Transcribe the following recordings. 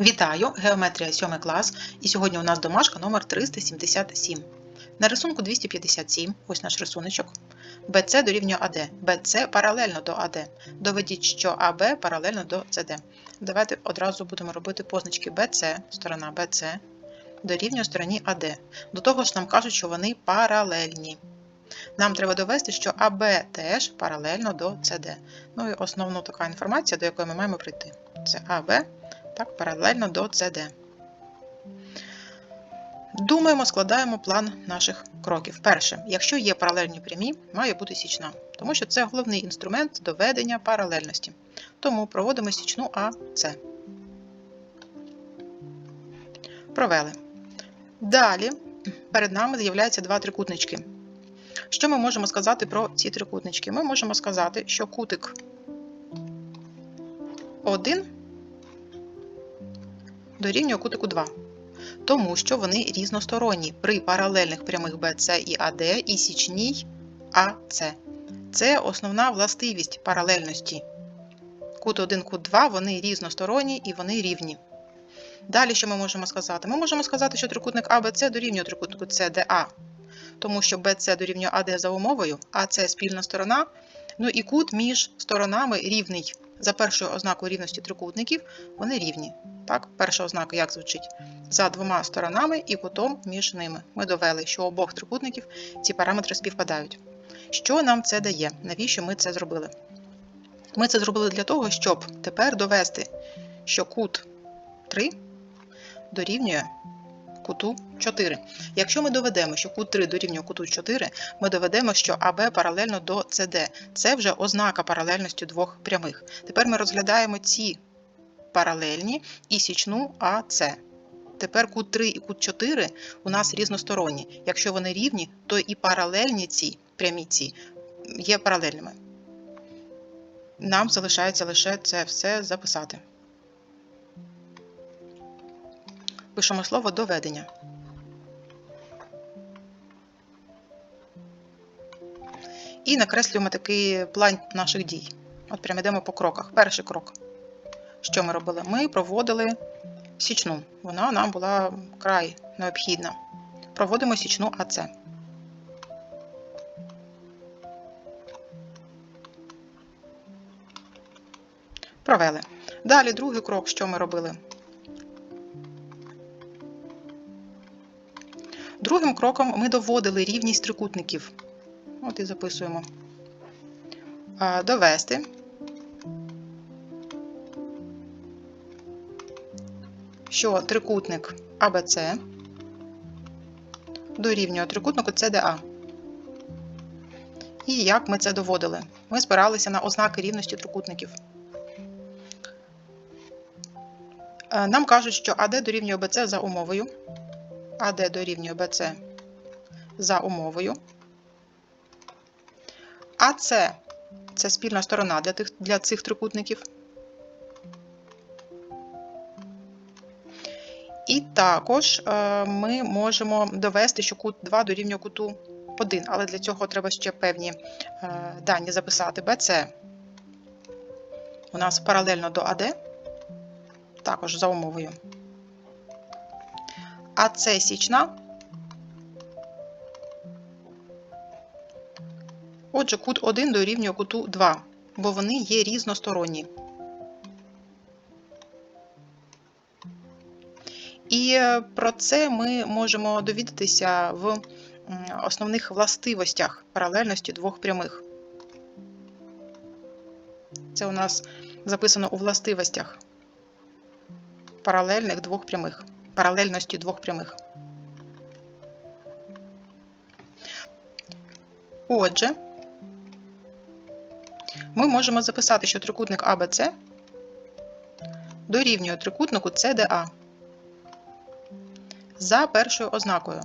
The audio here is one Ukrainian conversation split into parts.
Вітаю! Геометрія 7 клас. І сьогодні у нас домашка номер 377. На рисунку 257, ось наш рисуночок. BC дорівнює AD. BC паралельно до AD. Доведіть, що AB паралельно до CD. Давайте одразу будемо робити позначки BC, сторона BC, дорівнює стороні AD. До того ж нам кажуть, що вони паралельні. Нам треба довести, що АБ теж паралельно до CD. Ну і основна така інформація, до якої ми маємо прийти. Це АБ так, паралельно до CD. Думаємо, складаємо план наших кроків. Перше, якщо є паралельні прямі, має бути січна, тому що це головний інструмент доведення паралельності. Тому проводимо січну АС. Провели. Далі перед нами з'являються два трикутнички. Що ми можемо сказати про ці трикутнички? Ми можемо сказати, що кутик 1 дорівнює кутику 2, тому що вони різносторонні при паралельних прямих BC і AD і січній AC. Це основна властивість паралельності. Кут 1, кут 2 вони різносторонні і вони рівні. Далі, що ми можемо сказати? Ми можемо сказати, що трикутник ABC дорівнює трикутнику CDA, тому що BC дорівнює AD за умовою, AC спільна сторона, ну і кут між сторонами рівний. За першою ознакою рівності трикутників вони рівні. Так, перша ознака як звучить? За двома сторонами і кутом між ними. Ми довели, що у обох трикутників ці параметри співпадають. Що нам це дає? Навіщо ми це зробили? Ми це зробили для того, щоб тепер довести, що кут 3 дорівнює куту 4. Якщо ми доведемо, що кут 3 дорівнює куту 4, ми доведемо, що АБ паралельно до СД. Це вже ознака паралельності двох прямих. Тепер ми розглядаємо ці паралельні і січну АС. Тепер кут 3 і кут 4 у нас різносторонні. Якщо вони рівні, то і паралельні ці прямі ці є паралельними. Нам залишається лише це все записати. Пишемо слово доведення. І накреслюємо такий план наших дій. От прямо йдемо по кроках. Перший крок. Що ми робили? Ми проводили січну. Вона нам була край необхідна. Проводимо січну АЦ. Провели. Далі другий крок, що ми робили? Другим кроком ми доводили рівність трикутників. От і записуємо. Довести. Що трикутник АБЦ дорівнює трикутнику CDA. І як ми це доводили? Ми спиралися на ознаки рівності трикутників. Е, Нам кажуть, що АД дорівнює БЦ за умовою. АД дорівнює БЦ за умовою. АЦ це спільна сторона для, тих, для цих трикутників. І також е, ми можемо довести, що кут 2 дорівнює куту 1, але для цього треба ще певні е, дані записати. БЦ у нас паралельно до АД, також за умовою. А це січна. Отже, кут 1 дорівнює куту 2, бо вони є різносторонні. І про це ми можемо довідатися в основних властивостях паралельності двох прямих. Це у нас записано у властивостях паралельних двох прямих паралельності двох прямих. Отже, ми можемо записати, що трикутник АБЦ дорівнює трикутнику CDA за першою ознакою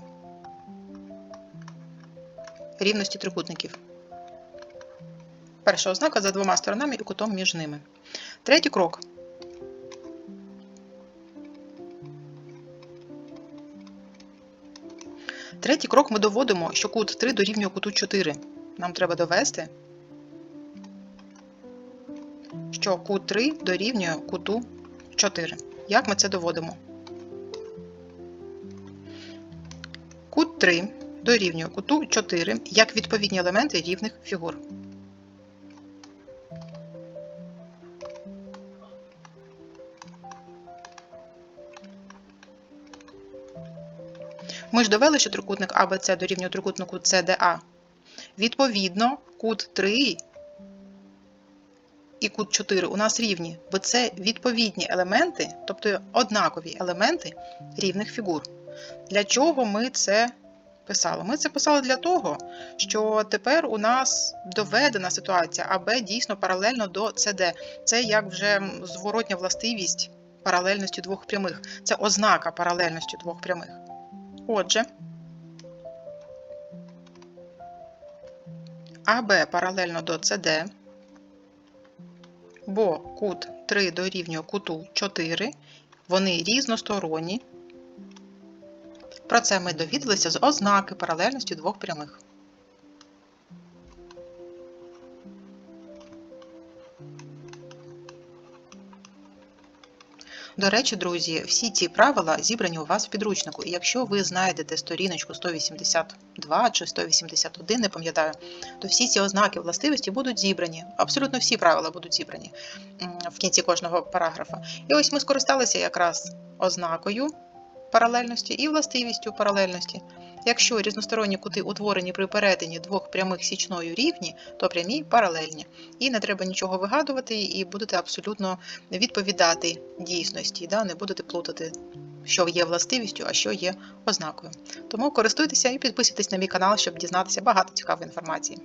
рівності трикутників. Перша ознака за двома сторонами і кутом між ними. Третій крок. Третій крок ми доводимо, що кут 3 дорівнює куту 4. Нам треба довести, що кут 3 дорівнює куту 4. Як ми це доводимо? Кут 3 дорівнює куту 4 як відповідні елементи рівних фігур. Ми ж довели, що трикутник АБЦ дорівнює трикутнику CDA. Відповідно, кут 3 і кут 4 у нас рівні, бо це відповідні елементи, тобто однакові елементи рівних фігур. Для чого ми це писали? Ми це писали для того, що тепер у нас доведена ситуація АБ дійсно паралельно до СД. Це як вже зворотня властивість паралельності двох прямих. Це ознака паралельності двох прямих. Отже, АБ паралельно до СД, бо кут 3 дорівнює куту 4, вони різносторонні. Про це ми довідалися з ознаки паралельності двох прямих. До речі, друзі, всі ці правила зібрані у вас в підручнику, і якщо ви знайдете сторіночку 182 чи 181, не пам'ятаю, то всі ці ознаки властивості будуть зібрані. Абсолютно всі правила будуть зібрані в кінці кожного параграфа. І ось ми скористалися якраз ознакою паралельності і властивістю паралельності. Якщо різносторонні кути утворені при перетині двох прямих січною рівні, то прямі паралельні. І не треба нічого вигадувати, і будете абсолютно відповідати дійсності, да? не будете плутати, що є властивістю, а що є ознакою. Тому користуйтеся і підписуйтесь на мій канал, щоб дізнатися багато цікавої інформації.